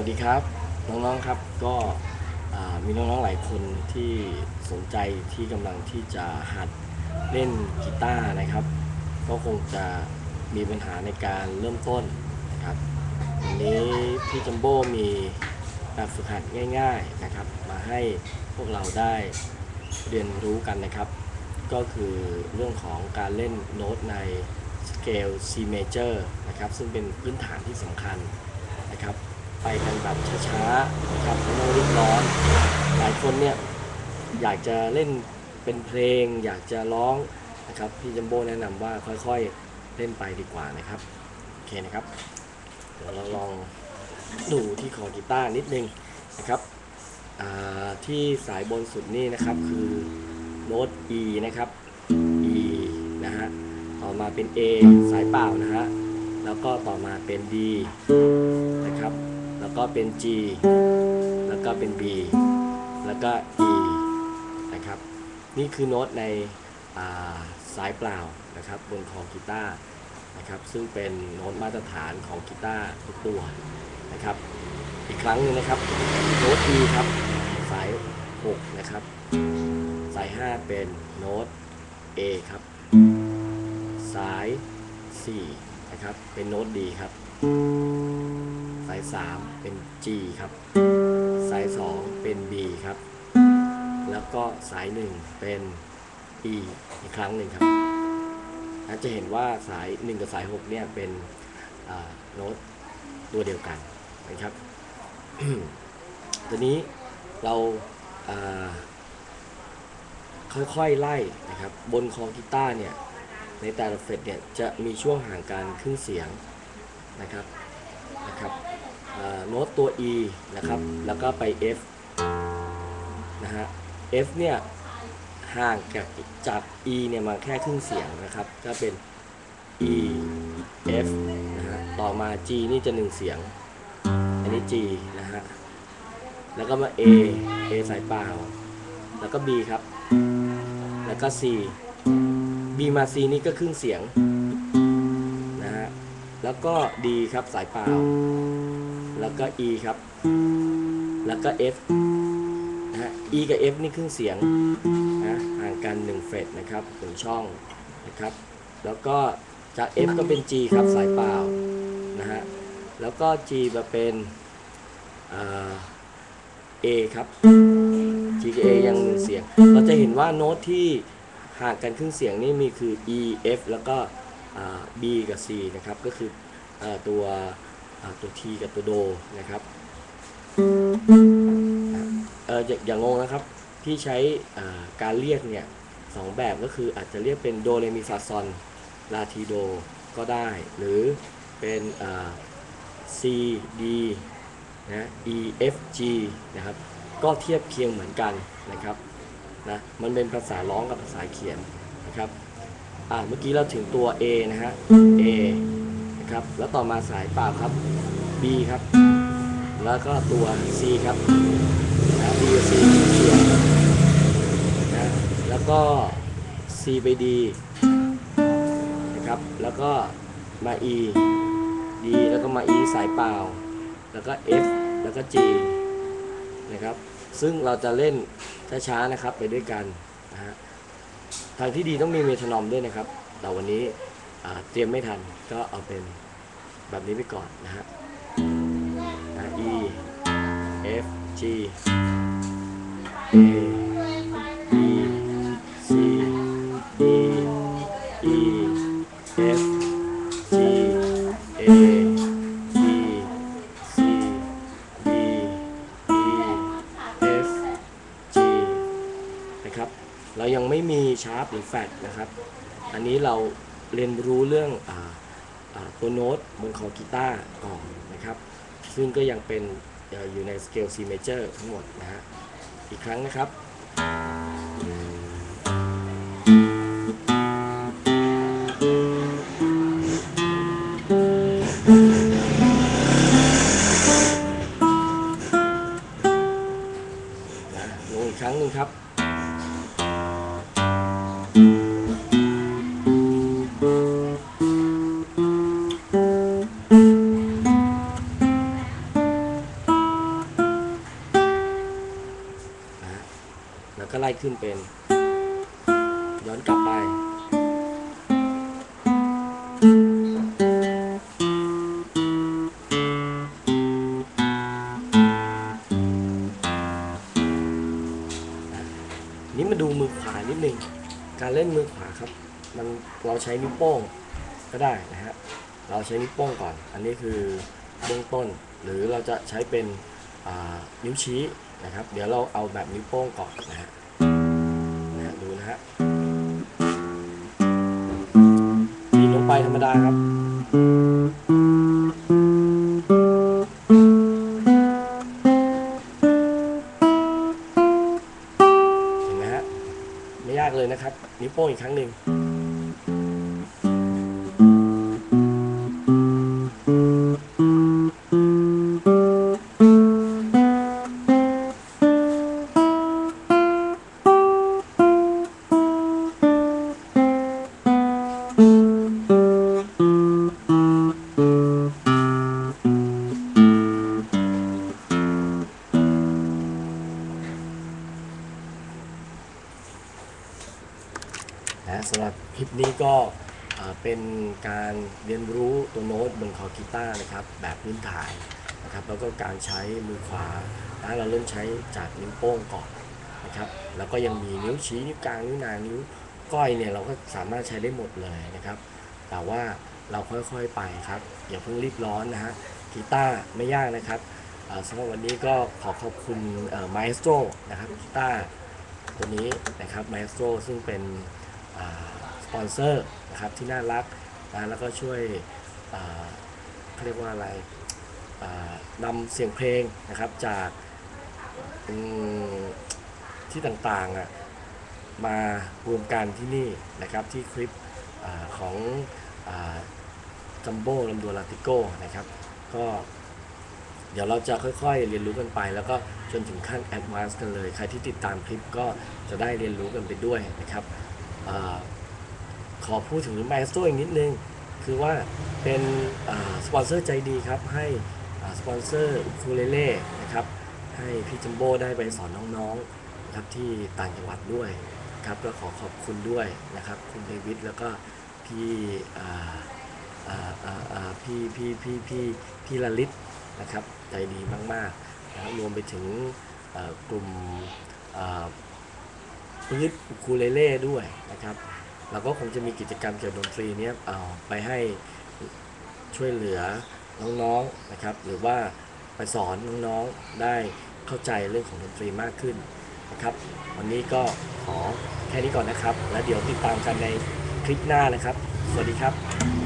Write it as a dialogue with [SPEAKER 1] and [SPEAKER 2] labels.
[SPEAKER 1] วัสดีครับ น้องๆครับก็มีน้องๆหลายคนที่สนใจที่กำลังที่จะหัดเล่นกีตาร์นะครับ ก็คงจะมีปัญหาในการเริ่มต้นนะครับวันนี้พี่จัมโบ้มีแบบฝึกหัดง่ายๆนะครับ มาให้พวกเราได้เรียนรู้กันนะครับ ก็คือเรื่องของการเล่นโน้ตในสเกล C major นะครับ ซึ่งเป็นพื้นฐานที่สำคัญ ไปกันแบบช้าๆนะครับไม่ต้องรีบร้อน หลายคนเนี่ยอยากจะเล่นเป็นเพลง อยากจะร้องนะครับพี่จัมโบ้แนะนำว่าค่อยๆเล่นไปดีกว่านะครับโอเคนะครับเดี๋ยวเราลองดูที่คอกีตาร์นิดนึงนะครับที่สายบนสุดนี่นะครับคือโน้ต E นะครับ E นะฮะต่อมาเป็น A สายเปล่านะฮะแล้วก็ต่อมาเป็น D นะครับ ก็เป็น G แล้วก็เป็น B แล้วก็ E นะครับ นี่คือโน้ตในาสายเปล่านะครับบนคอกีตาร์นะครับซึ่งเป็นโน้ตมาตรฐานของกีตาร์ทุกตัวนะครับอีกครั้งหนึงนะครับโน้ต E ครับสาย 6 นะครับ สาย 5 เป็นโน้ต A ครับ สาย 4 นะครับ เป็นโน้ต D ครับ สาย 3 เป็น G ครับ สาย 2 เป็น B ครับ แล้วก็สาย 1 เป็น E อีกครั้งหนึ่งครับอาจจะเห็นว่าสาย 1 กับสาย 6 เนี่ยเป็นโน้ตตัวเดียวกันนะครับตัวนี้เราอ่าค่อยๆไล่นะครับบนคอกีตาร์เนี่ยในแต่ละเฟรตเนี่ยจะมีช่วงห่างกันครึ่งเสียงนะครับนะครับ โน้ตตัว E นะครับ แล้วก็ไป F นะฮะ F เนี่ยห่างจากจาก E เนี่ยมาแค่ครึ่งเสียงนะครับ ก็เป็น E F นะฮะ ต่อมา G นี่จะหนึ่งเสียง อันนี้ G นะฮะ แล้วก็มา A A สายเปล่า แล้วก็ B ครับ แล้วก็ C B มา C นี่ก็ครึ่งเสียง นะฮะ แล้วก็ D ครับสายเปล่า แล้วก็ E ครับ แล้วก็ F นะฮะ E กับ F นี่ครึ่งเสียงนะห่างกัน1เฟรตนะครับหนึ่งช่องนะครับ แล้วก็จาก F ก็เป็น G ครับสายเปล่านะฮะ แล้วก็ G มาเป็นอ่า A ครับ G กับ A ยังหนึ่งเสียง เราจะเห็นว่าโน้ตที่ห่างกันครึ่งเสียงนี่มีคือ E F แล้วก็ B กับ C นะครับ ก็คืออตัว ตัว T กับตัวโดนะครับเอออย่าองงงนะครับที่ใช้การเรียกเนี่ยสองแบบก็คืออาจจะเรียกเป็นโดเรมิฟาซอนลาทีโดก็ได้ หรือเป็น C D นะ E F G นะครับก็เทียบเคียงเหมือนกันนะครับนะมันเป็นภาษาร้องกับภาษาเขียนนะครับอ่าเมื่อกี้เราถึงตัว A นะฮะ A ครับ แล้วต่อมาสายเปล่าครับ B ครับ แล้วก็ตัว C ครับนะ B กับ C เขียนนะแล้วก็ C ไป D นะครับ แล้วก็มา E D แล้วก็มา E สายเปล่า แล้วก็ F แล้วก็ G นะครับ ซึ่งเราจะเล่นช้าๆนะครับไปด้วยกันนะฮะทางที่ดีต้องมีเมทานอมด้วยนะครับ แต่วันนี้ เตรียมไม่ทันก็เอาเป็นแบบนี้ไปก่อนนะฮะ E F G A B C D E F G A B C D E F G นะครับ เรายังไม่มีชาร์ปหรือแฟดนะครับ อันนี้เรา เรียนรู้เรื่องอตัวโน้ตบนคอกีตาร์ก่อนนะครับ ซึ่งก็ยังเป็นอยู่ในสเกล C major ทั้งหมดนะฮะ อีกครั้งนะครับ การเล่นมือขวาครับ มันเราใช้นิ้วโป้งก็ได้นะฮะ เราใช้นิ้วโป้งก่อน อันนี้คือเบื้องต้น หรือเราจะใช้เป็นนิ้วชี้นะครับ เดี๋ยวเราเอาแบบนิ้วโป้งก่อนนะฮะนะดูนะฮะดีลงไปธรรมดาครับ โป้งอีกครั้งหนึ่ง เป็นการเรียนรู้ตัวโน้ตบนคอกีตาร์นะครับ แบบพื้นฐานนะครับ แล้วก็การใช้มือขวานะเราเริ่มใช้จากนิ้วโป้งก่อนนะครับ แล้วก็ยังมีนิ้วชี้นิ้วกลางนิ้วนางนิ้วก้อยเนี่ยเราก็สามารถใช้ได้หมดเลยนะครับ แต่ว่าเราค่อยๆไปครับ อย่าเพิ่งรีบร้อนนะฮะกีตาร์ไม่ยากนะครับสำหรับวันนี้ก็ขอขอบคุณมาสโตรนะครับกีตาร์ตัวนี้นะครับมาสโตรซึ่งเป็น อ่าสปอนเซอร์นะครับที่น่ารักนะแล้วก็ช่วยเขาเรียกว่าอะไรนำเสียงเพลงนะครับจากที่ต่างๆมารวมกันที่นี่นะครับที่คลิปอของจัมโบ้ลำดวนลาติโก้นะครับก็เดี๋ยวเราจะค่อยๆ เรียนรู้กันไป แล้วก็จนถึงขั้นแอดวานซ์กันเลย ใครที่ติดตามคลิปก็จะได้เรียนรู้กันไปด้วยนะครับ ขอพูดถึงแมสโตอีกนิดนึง คือว่าเป็นสปอนเซอร์ใจดีครับ ให้สปอนเซอร์คูเลเล่นะครับให้พี่จัมโบ้ได้ไปสอนน้องๆนะครับที่ต่างจังหวัดด้วยครับก็ขอขอบคุณด้วยนะครับ คุณเดวิดแล้วก็พี่พี่พี่พี่พี่พี่ละลิตนะครับใจดีมากๆนะครับรวมไปถึงกลุ่มอ่าปื๊ดอูคูเลเล่ด้วยนะครับ เราก็คงจะมีกิจกรรมเกี่ยวกับดนตรีเนี้ยเอาไปให้ช่วยเหลือน้องๆนะครับ หรือว่าไปสอนน้องๆได้เข้าใจเรื่องของดนตรีมากขึ้นนะครับ วันนี้ก็ขอแค่นี้ก่อนนะครับ แล้วเดี๋ยวติดตามกันในคลิปหน้านะครับ สวัสดีครับ